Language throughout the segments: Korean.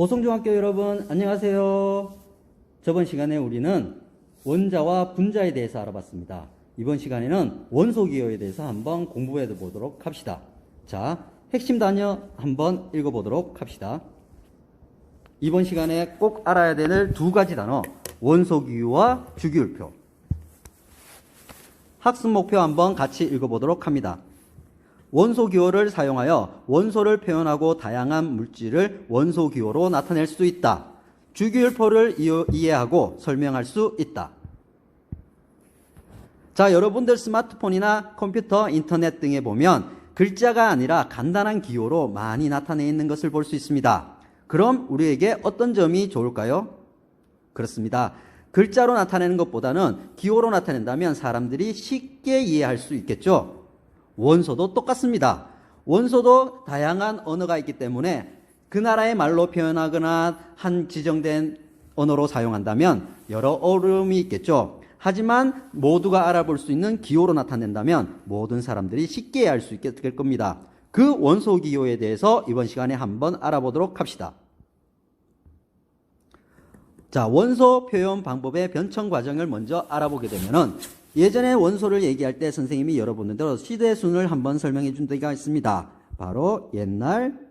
오송중학교 여러분 안녕하세요. 저번 시간에 우리는 원자와 분자에 대해서 알아봤습니다. 이번 시간에는 원소 기호에 대해서 한번 공부해 보도록 합시다. 자, 핵심 단어 한번 읽어 보도록 합시다. 이번 시간에 꼭 알아야 될 두 가지 단어, 원소 기호와 주기율표. 학습 목표 한번 같이 읽어 보도록 합니다. 원소 기호를 사용하여 원소를 표현하고 다양한 물질을 원소 기호로 나타낼 수 있다. 주기율표를 이해- 이해하고 설명할 수 있다. 자, 여러분들 스마트폰이나 컴퓨터, 인터넷 등에 보면 글자가 아니라 간단한 기호로 많이 나타내 있는 것을 볼 수 있습니다. 그럼 우리에게 어떤 점이 좋을까요? 그렇습니다. 글자로 나타내는 것보다는 기호로 나타낸다면 사람들이 쉽게 이해할 수 있겠죠. 원소도 똑같습니다. 원소도 다양한 언어가 있기 때문에 그 나라의 말로 표현하거나 한 지정된 언어로 사용한다면 여러 어려움이 있겠죠. 하지만 모두가 알아볼 수 있는 기호로 나타낸다면 모든 사람들이 쉽게 이해할 수 있게 될 겁니다. 그 원소 기호에 대해서 이번 시간에 한번 알아보도록 합시다. 자, 원소 표현 방법의 변천 과정을 먼저 알아보게 되면은 예전에 원소를 얘기할 때 선생님이 여러분들 시대 순을 한번 설명해 준 데가 있습니다. 바로 옛날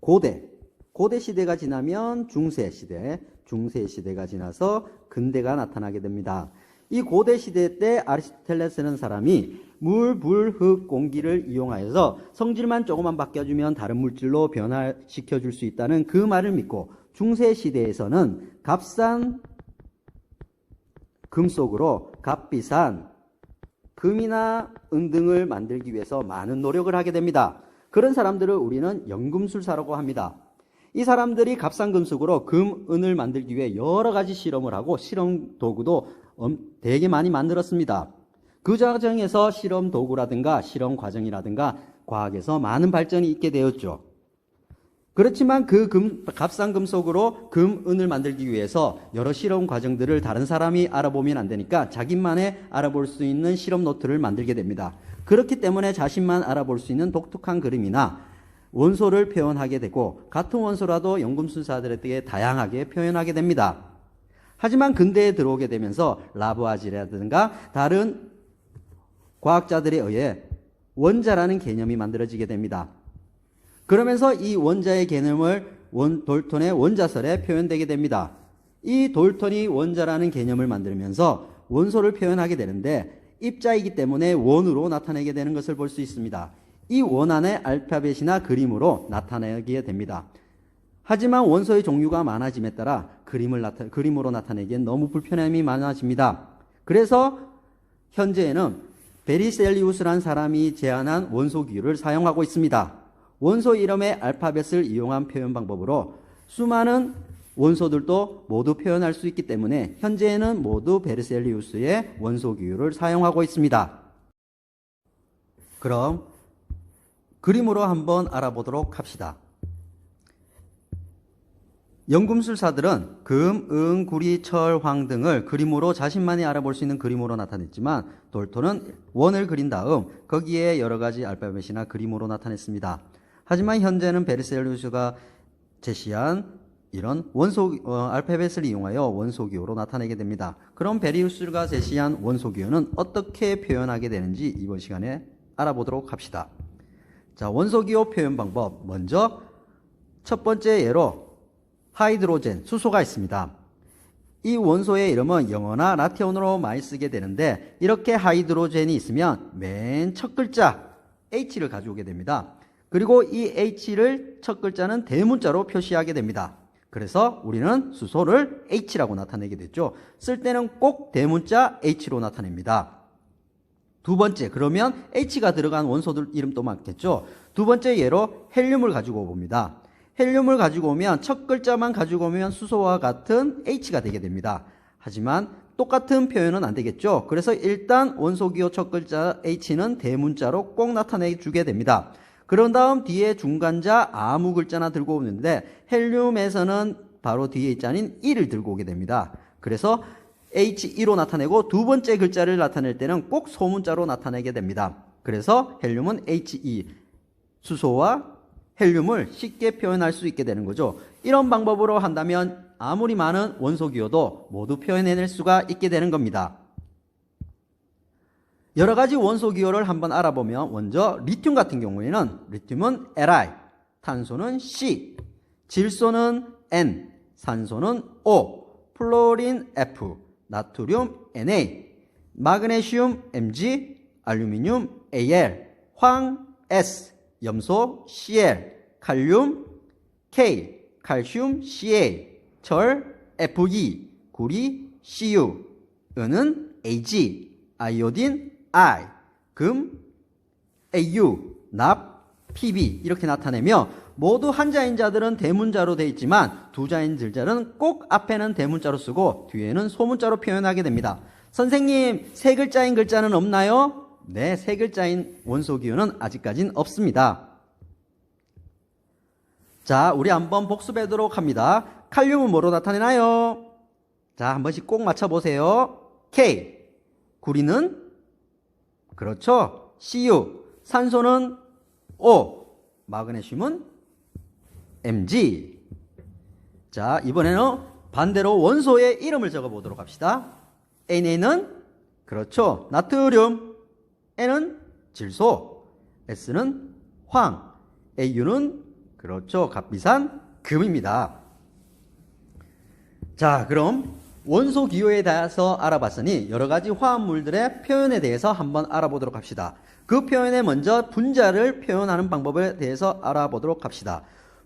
고대. 고대 시대가 지나면 중세 시대, 중세 시대가 지나서 근대가 나타나게 됩니다. 이 고대 시대 때 아리스토텔레스라는 사람이 물, 불, 흙, 공기를 이용하여서 성질만 조금만 바뀌어주면 다른 물질로 변화시켜 줄 수 있다는 그 말을 믿고 중세 시대에서는 값싼 금속으로 값비싼 금이나 은 등을 만들기 위해서 많은 노력을 하게 됩니다. 그런 사람들을 우리는 연금술사라고 합니다. 이 사람들이 값싼 금속으로 금, 은을 만들기 위해 여러 가지 실험을 하고 실험 도구도 엄- 되게 많이 만들었습니다. 그 과정에서 실험 도구라든가 실험 과정이라든가 과학에서 많은 발전이 있게 되었죠. 그렇지만 그 금, 값싼 금속으로 금, 은을 만들기 위해서 여러 실험 과정들을 다른 사람이 알아보면 안 되니까 자기만의 알아볼 수 있는 실험 노트를 만들게 됩니다. 그렇기 때문에 자신만 알아볼 수 있는 독특한 그림이나 원소를 표현하게 되고 같은 원소라도 연금술사들에게 다양하게 표현하게 됩니다. 하지만 근대에 들어오게 되면서 라브아지라든가 다른 과학자들에 의해 원자라는 개념이 만들어지게 됩니다. 그러면서 이 원자의 개념을 원, 돌턴의 원자설에 표현되게 됩니다. 이 돌턴이 원자라는 개념을 만들면서 원소를 표현하게 되는데 입자이기 때문에 원으로 나타내게 되는 것을 볼 수 있습니다. 이 원안의 알파벳이나 그림으로 나타내게 됩니다. 하지만 원소의 종류가 많아짐에 따라 그림을 나타, 그림으로 나타내기엔 너무 불편함이 많아집니다. 그래서 현재에는 베리셀리우스라는 사람이 제안한 원소 기호를 사용하고 있습니다. 원소 이름의 알파벳을 이용한 표현 방법으로 수많은 원소들도 모두 표현할 수 있기 때문에 현재에는 모두 베르셀리우스의 원소 기호를 사용하고 있습니다. 그럼 그림으로 한번 알아보도록 합시다. 연금술사들은 금, 은, 구리, 철, 황 등을 그림으로 자신만이 알아볼 수 있는 그림으로 나타냈지만 돌토는 원을 그린 다음 거기에 여러 가지 알파벳이나 그림으로 나타냈습니다. 하지만 현재는 베르셀리우스가 제시한 이런 원소 어, 알파벳을 이용하여 원소기호로 나타내게 됩니다. 그럼 베리우스가 제시한 원소기호는 어떻게 표현하게 되는지 이번 시간에 알아보도록 합시다. 자, 원소기호 표현 방법 먼저 첫 번째 예로 하이드로젠, 수소가 있습니다. 이 원소의 이름은 영어나 라틴어로 많이 쓰게 되는데 이렇게 하이드로젠이 있으면 맨 첫 글자 H를 가져오게 됩니다. 그리고 이 H를 첫 글자는 대문자로 표시하게 됩니다. 그래서 우리는 수소를 H라고 나타내게 됐죠. 쓸 때는 꼭 대문자 H로 나타냅니다. 두 번째, 그러면 H가 들어간 원소들 이름도 많겠죠. 두 번째 예로 헬륨을 가지고 봅니다. 헬륨을 가지고 오면 첫 글자만 가지고 오면 수소와 같은 H가 되게 됩니다. 하지만 똑같은 표현은 안 되겠죠. 그래서 일단 원소 기호 첫 글자 H는 대문자로 꼭 나타내 주게 됩니다. 그런 다음 뒤에 중간자 아무 글자나 들고 오는데 헬륨에서는 바로 뒤에 있자는 1을 들고 오게 됩니다. 그래서 H2로 나타내고 두 번째 글자를 나타낼 때는 꼭 소문자로 나타내게 됩니다. 그래서 헬륨은 He, 수소와 헬륨을 쉽게 표현할 수 있게 되는 거죠. 이런 방법으로 한다면 아무리 많은 원소 기호도 모두 표현해낼 수가 있게 되는 겁니다. 여러 가지 원소 기호를 한번 알아보면 먼저 리튬 같은 경우에는 리튬은 Li, 탄소는 C, 질소는 N, 산소는 O, 플로린 F, 나트륨 Na, 마그네슘 Mg, 알루미늄 Al, 황 S, 염소 Cl, 칼륨 K, 칼슘 Ca, 철 Fe, 구리 Cu, 은은 Ag, 아이오딘 I, 금 AU, 납 PB 이렇게 나타내며 모두 한자인 자들은 대문자로 되어 있지만 두자인 들자는 꼭 앞에는 대문자로 쓰고 뒤에는 소문자로 표현하게 됩니다. 선생님, 세 글자인 글자는 없나요? 네, 세 글자인 원소 기호는 아직까진 없습니다. 자, 우리 한번 복습하도록 합니다. 칼륨은 뭐로 나타내나요? 자, 한 번씩 꼭 맞춰보세요. K. 구리는? 그렇죠. Cu. 산소는 O. 마그네슘은 Mg. 자, 이번에는 반대로 원소의 이름을 적어 보도록 합시다. NA는? 그렇죠. 나트륨. N은 질소. S는 황. AU는 그렇죠. 값비산 금입니다. 자, 그럼 원소 기호에 대해서 알아봤으니 여러 가지 화합물들의 표현에 대해서 한번 알아보도록 합시다. 그 표현에 먼저 분자를 표현하는 방법에 대해서 알아보도록 합시다.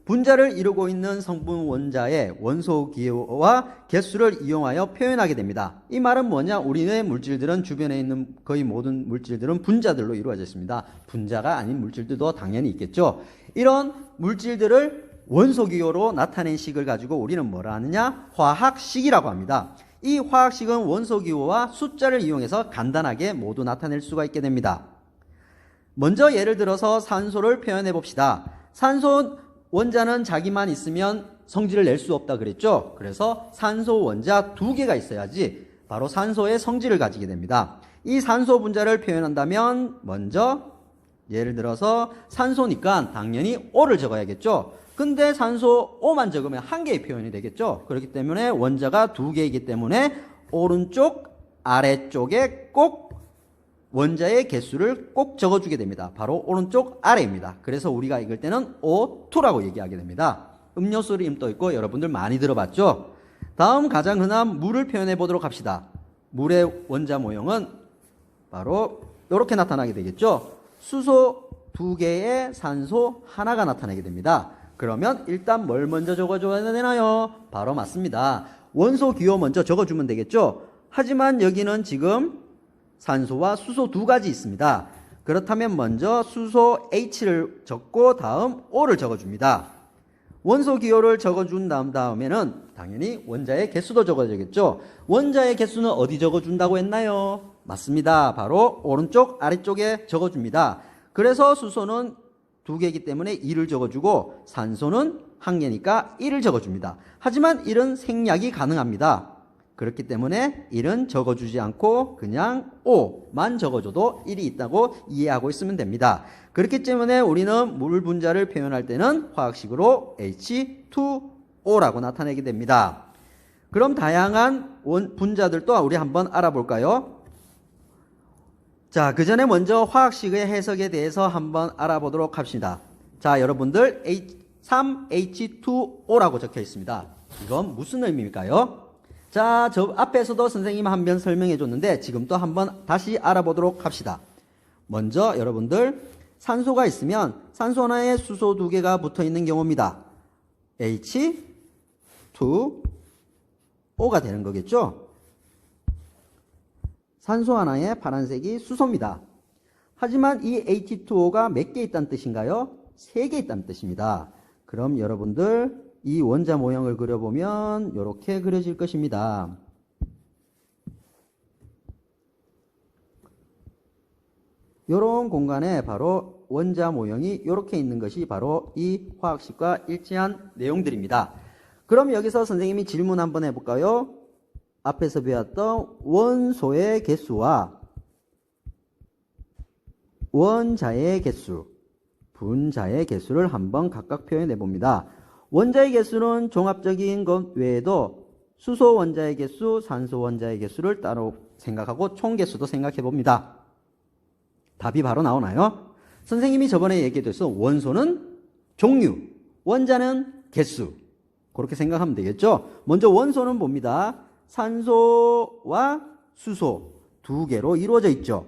분자를 이루고 있는 성분 원자의 원소 기호와 개수를 이용하여 표현하게 됩니다. 이 말은 뭐냐? 우리의 물질들은 주변에 있는 거의 모든 물질들은 분자들로 이루어져 있습니다. 분자가 아닌 물질들도 당연히 있겠죠. 이런 물질들을 원소 기호로 나타낸 식을 가지고 우리는 뭐라 하느냐? 화학식이라고 합니다. 이 화학식은 원소 기호와 숫자를 이용해서 간단하게 모두 나타낼 수가 있게 됩니다. 먼저 예를 들어서 산소를 표현해 봅시다. 산소 원자는 자기만 있으면 성질을 낼 수 없다 그랬죠? 그래서 산소 원자 두 개가 있어야지 바로 산소의 성질을 가지게 됩니다. 이 산소 분자를 표현한다면 먼저 예를 들어서 산소니까 당연히 O를 적어야겠죠? 근데 산소 O만 적으면 한 개의 표현이 되겠죠? 그렇기 때문에 원자가 두 개이기 때문에 오른쪽 아래쪽에 꼭 원자의 개수를 꼭 적어주게 됩니다. 바로 오른쪽 아래입니다. 그래서 우리가 읽을 때는 O2라고 얘기하게 됩니다. 음료수를 임떠 있고 여러분들 많이 들어봤죠? 다음 가장 흔한 물을 표현해 보도록 합시다. 물의 원자 모형은 바로 이렇게 나타나게 되겠죠? 수소 두 개에 산소 하나가 나타나게 됩니다. 그러면 일단 뭘 먼저 적어줘야 되나요? 바로 맞습니다. 원소 기호 먼저 적어주면 되겠죠? 하지만 여기는 지금 산소와 수소 두 가지 있습니다. 그렇다면 먼저 수소 H를 적고 다음 O를 적어줍니다. 원소 기호를 적어준 다음 다음에는 당연히 원자의 개수도 적어야겠죠. 원자의 개수는 어디 적어준다고 했나요? 맞습니다. 바로 오른쪽 아래쪽에 적어줍니다. 그래서 수소는 두 개이기 때문에 2를 적어주고 산소는 한 개니까 1을 적어줍니다. 하지만 1은 생략이 가능합니다. 그렇기 때문에 1은 적어주지 않고 그냥 5만 적어줘도 1이 있다고 이해하고 있으면 됩니다. 그렇기 때문에 우리는 물 분자를 표현할 때는 화학식으로 H2O라고 나타내게 됩니다. 그럼 다양한 원 분자들도 우리 한번 알아볼까요? 자, 그 전에 먼저 화학식의 해석에 대해서 한번 알아보도록 합시다. 자, 여러분들 3H2O라고 적혀 있습니다. 이건 무슨 의미일까요? 자, 저 앞에서도 선생님 한 번 설명해 줬는데 지금 또 한번 다시 알아보도록 합시다. 먼저 여러분들 산소가 있으면 산소 하나에 수소 두 개가 붙어 있는 경우입니다. H2O가 되는 거겠죠? 산소 하나에 파란색이 수소입니다. 하지만 이 H2O가 몇 개 있다는 뜻인가요? 세 개 있다는 뜻입니다. 그럼 여러분들 이 원자 모형을 그려보면 이렇게 그려질 것입니다. 이런 공간에 바로 원자 모형이 이렇게 있는 것이 바로 이 화학식과 일치한 내용들입니다. 그럼 여기서 선생님이 질문 한번 해볼까요? 앞에서 배웠던 원소의 개수와 원자의 개수 분자의 개수를 한번 각각 표현해 봅니다. 원자의 개수는 종합적인 것 외에도 수소 원자의 개수, 산소 원자의 개수를 따로 생각하고 총 개수도 생각해 봅니다. 답이 바로 나오나요? 선생님이 저번에 얘기했듯이 원소는 종류, 원자는 개수. 그렇게 생각하면 되겠죠? 먼저 원소는 봅니다. 산소와 수소 두 개로 이루어져 있죠.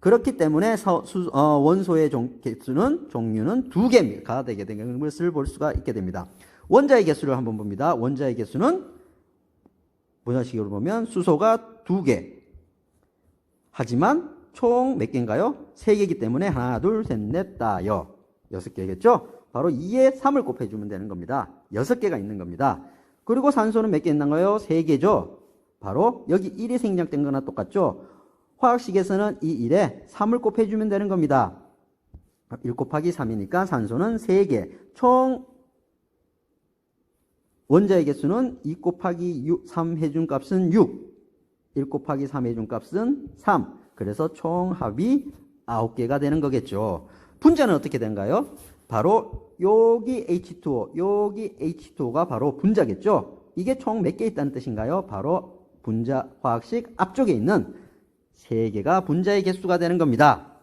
그렇기 때문에 서- 수- 어, 원소의 종, 개수는 종류는 두 개가 되게 되는 것을 볼 수가 있게 됩니다. 원자의 개수를 한번 봅니다. 원자의 개수는 분자식으로 보면 수소가 두 개. 하지만 총 몇 개인가요? 세 개이기 때문에 하나, 둘, 셋, 넷, 다, 여. 여섯 개겠죠? 바로 2에 3을 곱해주면 되는 겁니다. 여섯 개가 있는 겁니다. 그리고 산소는 몇 개 있는가요? 세 개죠? 바로 여기 1이 생략된 거나 똑같죠? 화학식에서는 이 1에 3을 곱해주면 되는 겁니다. 1 곱하기 3이니까 산소는 3개. 총 원자의 개수는 2 곱하기 6, 3 해준 값은 6. 1 곱하기 3 해준 값은 3. 그래서 총 합이 9개가 되는 거겠죠. 분자는 어떻게 된가요? 바로 여기 H2O, 여기 H2O가 바로 분자겠죠. 이게 총 몇 개 있다는 뜻인가요? 바로 분자 화학식 앞쪽에 있는 3개가 분자의 개수가 되는 겁니다.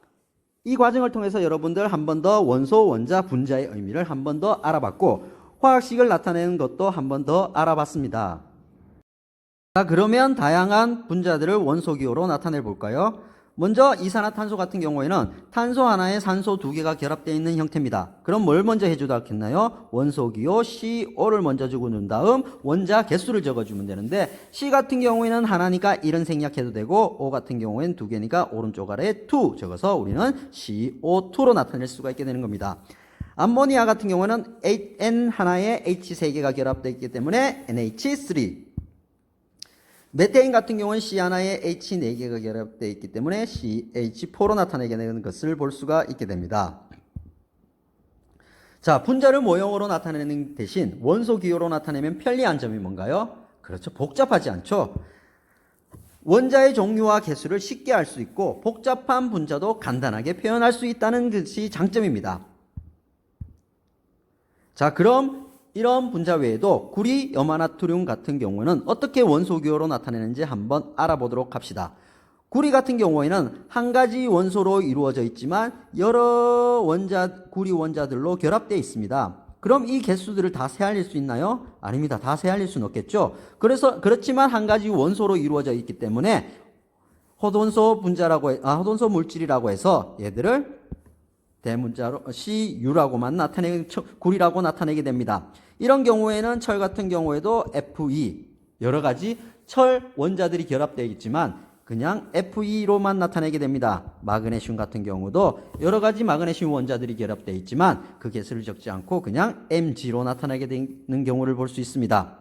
이 과정을 통해서 여러분들 한 번 더 원소, 원자, 분자의 의미를 한 번 더 알아봤고 화학식을 나타내는 것도 한 번 더 알아봤습니다. 자, 그러면 다양한 분자들을 원소 기호로 나타내 볼까요? 먼저 이산화탄소 같은 경우에는 탄소 하나에 산소 두 개가 결합되어 있는 형태입니다. 그럼 뭘 먼저 해주다 했나요? 원소기호 CO를 먼저 주고 난 다음 원자 개수를 적어주면 되는데 C 같은 경우에는 하나니까 1은 생략해도 되고 O 같은 경우에는 두 개니까 오른쪽 아래에 2 적어서 우리는 CO2로 나타낼 수가 있게 되는 겁니다. 암모니아 같은 경우는 N 하나에 H 세 개가 결합되어 있기 때문에 NH3 메테인 같은 경우는 C 하나에 H 4개가 결합되어 있기 때문에 CH4로 나타내게 되는 것을 볼 수가 있게 됩니다. 자, 분자를 모형으로 나타내는 대신 원소 기호로 나타내면 편리한 점이 뭔가요? 그렇죠. 복잡하지 않죠. 원자의 종류와 개수를 쉽게 알 수 있고 복잡한 분자도 간단하게 표현할 수 있다는 것이 장점입니다. 자, 그럼 이런 분자 외에도 구리, 염화나트륨 같은 경우는 어떻게 원소 기호로 나타내는지 한번 알아보도록 합시다. 구리 같은 경우에는 한 가지 원소로 이루어져 있지만 여러 원자, 구리 원자들로 결합되어 있습니다. 그럼 이 개수들을 다 세알릴 수 있나요? 아닙니다. 다 세알릴 수는 없겠죠. 그래서 그렇지만 한 가지 원소로 이루어져 있기 때문에 호돈소 분자라고 해- 아 호돈소 물질이라고 해서 얘들을 대문자로 CU라고만 나타내게 구리라고 나타내게 됩니다. 이런 경우에는 철 같은 경우에도 Fe 여러 가지 철 원자들이 결합되어 있지만 그냥 Fe로만 나타내게 됩니다. 마그네슘 같은 경우도 여러 가지 마그네슘 원자들이 결합되어 있지만 그 개수를 적지 않고 그냥 Mg로 나타나게 되는 경우를 볼 수 있습니다.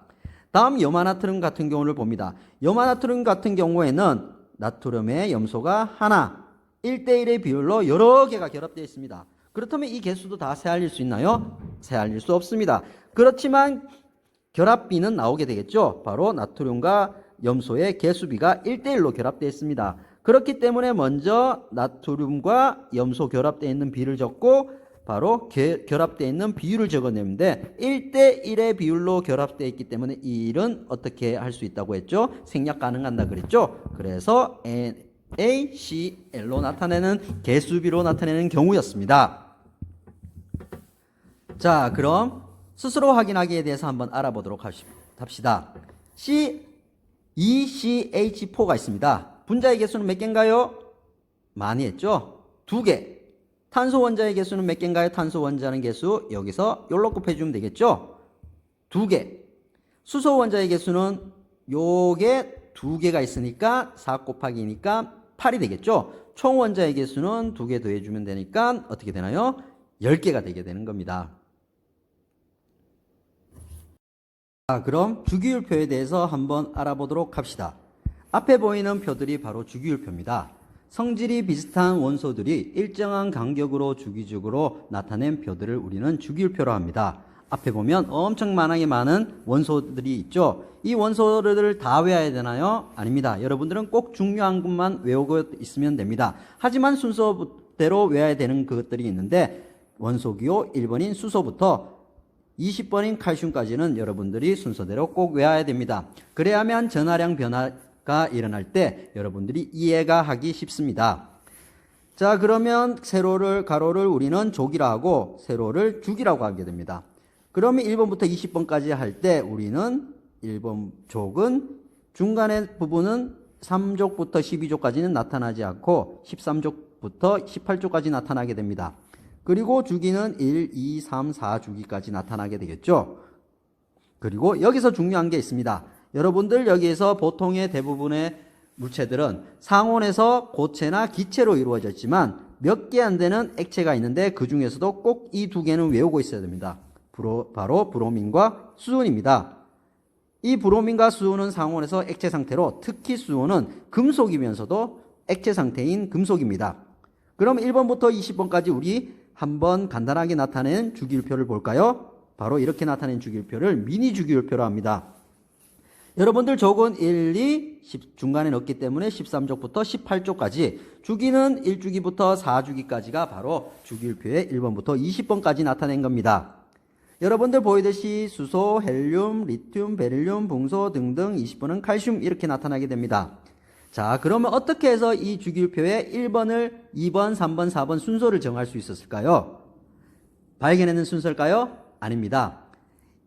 다음 염화나트륨 같은 경우를 봅니다. 염화나트륨 같은 경우에는 나트륨의 염소가 하나 1대1의 비율로 여러 개가 결합되어 있습니다. 그렇다면 이 개수도 다 세알릴 수 있나요? 세알릴 수 없습니다. 그렇지만 결합비는 나오게 되겠죠. 바로 나트륨과 염소의 개수비가 1대1로 결합되어 있습니다. 그렇기 때문에 먼저 나트륨과 염소 결합되어 있는 비를 적고 바로 개- 결합되어 있는 비율을 적어내는데 1대1의 비율로 결합되어 있기 때문에 이 일은 어떻게 할 수 있다고 했죠? 생략 가능한다 그랬죠? 그래서 NaCl로 나타내는 개수비로 나타내는 경우였습니다. 자, 그럼 스스로 확인하기에 대해서 한번 알아보도록 합시- 합시다. C, ECH4가 있습니다. 분자의 개수는 몇 개인가요? 많이 했죠? 두 개. 탄소 원자의 개수는 몇 개인가요? 탄소 원자는 개수 여기서 열로 곱해주면 되겠죠? 두 개. 수소 원자의 개수는 요게 두 개가 있으니까 4 곱하기니까 8이 되겠죠? 총 원자의 개수는 두 개 더해주면 되니까 어떻게 되나요? 10개가 되게 되는 겁니다. 자, 그럼 주기율표에 대해서 한번 알아보도록 합시다. 앞에 보이는 표들이 바로 주기율표입니다. 성질이 비슷한 원소들이 일정한 간격으로 주기적으로 나타낸 표들을 우리는 주기율표로 합니다. 앞에 보면 엄청나게 많은 원소들이 있죠. 이 원소들을 다 외워야 되나요? 아닙니다. 여러분들은 꼭 중요한 것만 외우고 있으면 됩니다. 하지만 순서 순서대로 외워야 되는 그것들이 있는데 원소기호 1번인 수소부터 20번인 칼슘까지는 여러분들이 순서대로 꼭 외워야 됩니다. 그래야만 전하량 변화가 일어날 때 여러분들이 이해가 하기 쉽습니다. 자, 그러면 세로를, 가로를 우리는 족이라 하고, 세로를 죽이라고 하게 됩니다. 그러면 1번부터 20번까지 할 때 우리는 1번 족은 중간의 부분은 3족부터 12족까지는 나타나지 않고 13족부터 18족까지 나타나게 됩니다. 그리고 주기는 1, 2, 3, 4 주기까지 나타나게 되겠죠. 그리고 여기서 중요한 게 있습니다. 여러분들 여기에서 보통의 대부분의 물체들은 상온에서 고체나 기체로 이루어졌지만 몇 개 안 되는 액체가 있는데 그 중에서도 꼭 이 두 개는 외우고 있어야 됩니다. 바로 브로민과 수은입니다. 이 브로민과 수은은 상온에서 액체 상태로 특히 수은은 금속이면서도 액체 상태인 금속입니다. 그럼 1번부터 20번까지 우리 한번 간단하게 나타낸 주기율표를 볼까요? 바로 이렇게 나타낸 주기율표를 미니 주기율표로 합니다. 여러분들 족은 1, 2, 10, 중간에 넣기 때문에 13족부터 18족까지 주기는 1주기부터 4주기까지가 바로 주기율표의 1번부터 20번까지 나타낸 겁니다. 여러분들 보이듯이 수소, 헬륨, 리튬, 베릴륨, 붕소 등등 20번은 칼슘 이렇게 나타나게 됩니다. 자, 그러면 어떻게 해서 이 주기율표의 1번을 2번, 3번, 4번 순서를 정할 수 있었을까요? 발견하는 순서일까요? 아닙니다.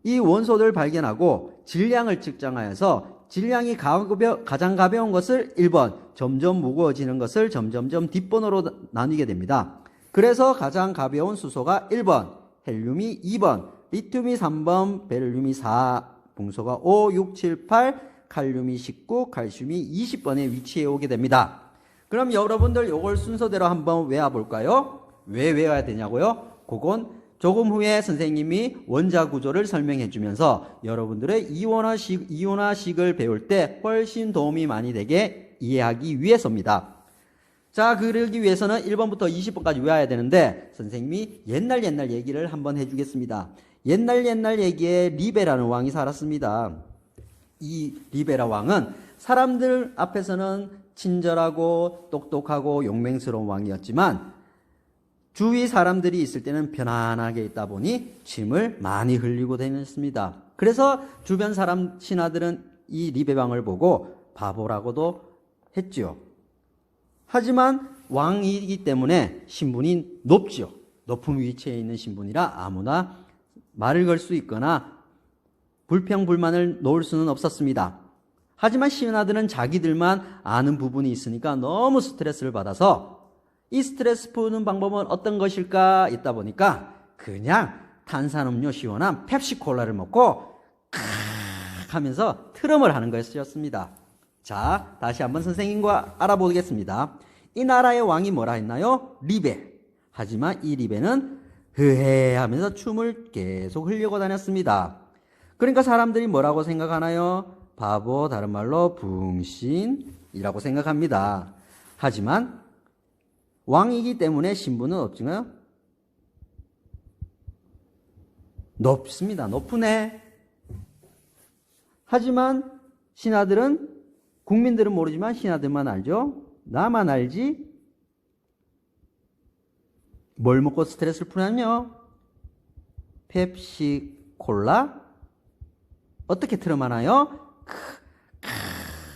이 원소를 발견하고 질량을 측정하여서 질량이 가장 가벼운 것을 1번, 점점 무거워지는 것을 점점점 뒷번호로 나- 나뉘게 됩니다. 그래서 가장 가벼운 수소가 1번, 헬륨이 2번, 리튬이 3번, 베릴륨이 4, 붕소가 5, 6, 7, 8, 칼륨이 19, 칼슘이 20번에 위치해 오게 됩니다. 그럼 여러분들 요걸 순서대로 한번 외워 볼까요? 왜 외워야 되냐고요? 그건 조금 후에 선생님이 원자 구조를 설명해 주면서 여러분들의 이온화식, 이온화식을 배울 때 훨씬 도움이 많이 되게 이해하기 위해서입니다. 자, 그러기 위해서는 1번부터 20번까지 외워야 되는데 선생님이 옛날 옛날 얘기를 한번 해 주겠습니다. 옛날 옛날 얘기에 리베라는 왕이 살았습니다. 이 리베라 왕은 사람들 앞에서는 친절하고 똑똑하고 용맹스러운 왕이었지만 주위 사람들이 있을 때는 편안하게 있다 보니 침을 많이 흘리고 다녔습니다. 그래서 주변 사람 신하들은 이 리베왕을 보고 바보라고도 했지요. 하지만 왕이기 때문에 신분이 높지요. 높은 위치에 있는 신분이라 아무나 말을 걸 수 있거나 불평 불만을 놓을 수는 없었습니다. 하지만 신하들은 자기들만 아는 부분이 있으니까 너무 스트레스를 받아서 이 스트레스 푸는 방법은 어떤 것일까 있다 보니까 그냥 탄산음료 시원한 펩시콜라를 먹고 칵 하면서 트럼을 하는 것이었습니다. 자, 다시 한번 선생님과 알아보겠습니다. 이 나라의 왕이 뭐라 했나요? 리베. 하지만 이 리베는 흐해 하면서 춤을 계속 흘리고 다녔습니다. 그러니까 사람들이 뭐라고 생각하나요? 바보, 다른 말로 붕신이라고 생각합니다. 하지만 왕이기 때문에 신분은 없지만 높습니다. 높으네. 하지만 신하들은 국민들은 모르지만 신하들만 알죠. 나만 알지. 뭘 먹고 스트레스를 푸냐며 펩시 콜라 어떻게 트름하나요?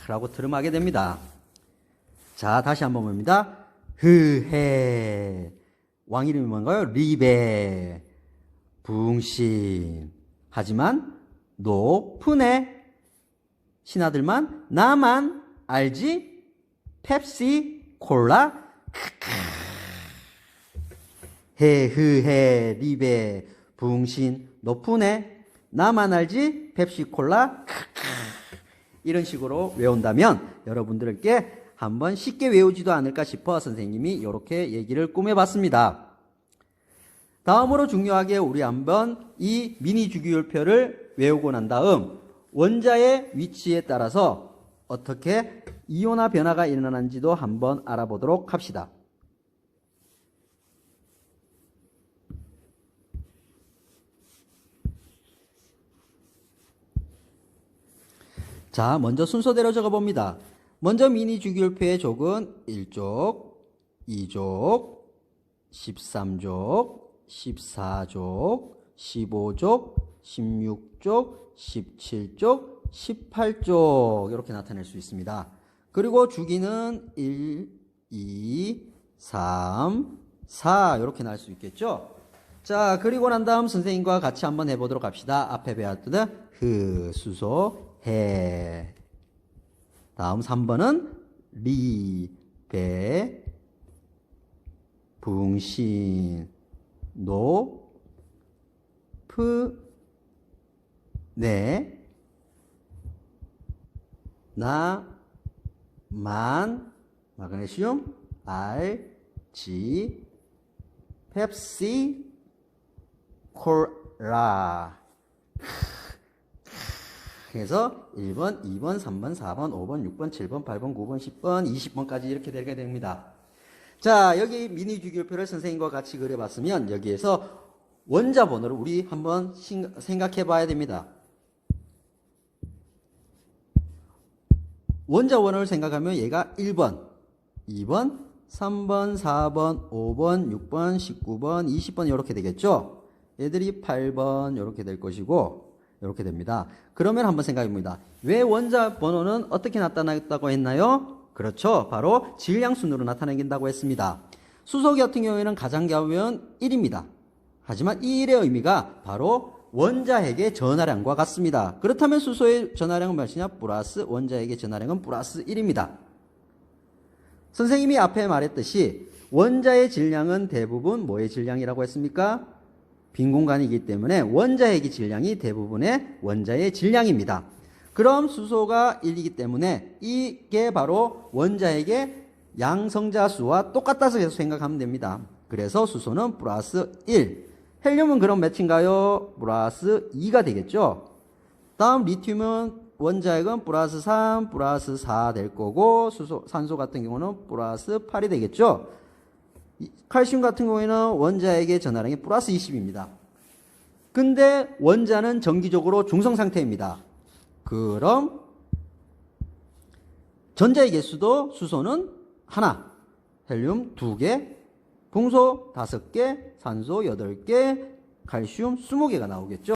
라고 트름하게 됩니다. 자, 다시 한번 봅니다. 흐해. 왕 이름이 뭔가요? 리베. 붕신. 하지만 높으네. 신하들만 나만 알지? 펩시 콜라. 해흐해 리베 붕신 높으네. 나만 알지? 펩시 콜라. 이런 식으로 외운다면 여러분들께 한번 쉽게 외우지도 않을까 싶어 선생님이 이렇게 얘기를 꾸며봤습니다. 다음으로 중요하게 우리 한번 이 미니 주기율표를 외우고 난 다음 원자의 위치에 따라서 어떻게 이온화 변화가 일어나는지도 한번 알아보도록 합시다. 자, 먼저 순서대로 적어봅니다. 먼저 미니 주기율표의 족은 1족, 2족, 13족, 14족, 15족, 16족, 17족, 18족 이렇게 나타낼 수 있습니다. 그리고 주기는 1, 2, 3, 4 이렇게 날 수 있겠죠. 자 그리고 난 다음 선생님과 같이 한번 해보도록 합시다. 앞에 배웠던 흐, 수소, 해 다음 3번은 리, 배, 붕신, 노, 프, 네, 나, 만, 마그네슘, 알, 지, 펩시, 콜라. 그래서 1번, 2번, 3번, 4번, 5번, 6번, 7번, 8번, 9번, 10번, 20번까지 이렇게 되게 됩니다. 자, 여기 미니 주기표를 선생님과 같이 그려봤으면 여기에서 원자 번호를 우리 한번 신- 생각해 봐야 됩니다. 원자 번호를 생각하면 얘가 1번, 2번, 3번, 4번, 5번, 6번, 19번, 20번 이렇게 되겠죠? 얘들이 8번 이렇게 될 것이고 이렇게 됩니다. 그러면 한번 생각해 봅니다. 왜 원자 번호는 어떻게 나타났다고 했나요? 그렇죠. 바로 질량 순으로 나타낸다고 했습니다. 수소 같은 경우에는 가장자면 1입니다. 하지만 이 1의 의미가 바로 원자핵의 전하량과 같습니다. 그렇다면 수소의 전하량은 몇이냐? 플러스 원자핵의 전하량은 플러스 1입니다. 선생님이 앞에 말했듯이 원자의 질량은 대부분 뭐의 질량이라고 했습니까? 빈 공간이기 때문에 원자핵의 질량이 대부분의 원자의 질량입니다. 그럼 수소가 1이기 때문에 이게 바로 원자핵의 양성자 수와 똑같다서 계속 생각하면 됩니다. 그래서 수소는 플러스 1. 헬륨은 그럼 몇인가요? 플러스 2가 되겠죠? 다음 리튬은 원자핵은 플러스 3, 플러스 4 될 거고 수소, 산소 같은 경우는 플러스 8이 되겠죠? 이- 칼슘 같은 경우에는 원자핵의 전하량이 플러스 20입니다. 근데 원자는 정기적으로 중성 상태입니다. 그럼 전자의 개수도 수소는 하나, 헬륨 두 개, 풍소 다섯 개, 산소 여덟 개, 칼슘 스무 개가 나오겠죠.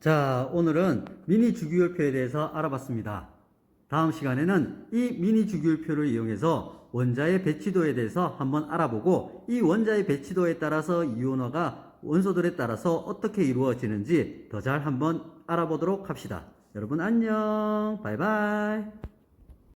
자, 오늘은 미니 주기율표에 대해서 알아봤습니다. 다음 시간에는 이 미니 주기율표를 이용해서 원자의 배치도에 대해서 한번 알아보고 이 원자의 배치도에 따라서 이온화가 원소들에 따라서 어떻게 이루어지는지 더 잘 한번 알아보도록 합시다. 여러분 안녕. 바이바이.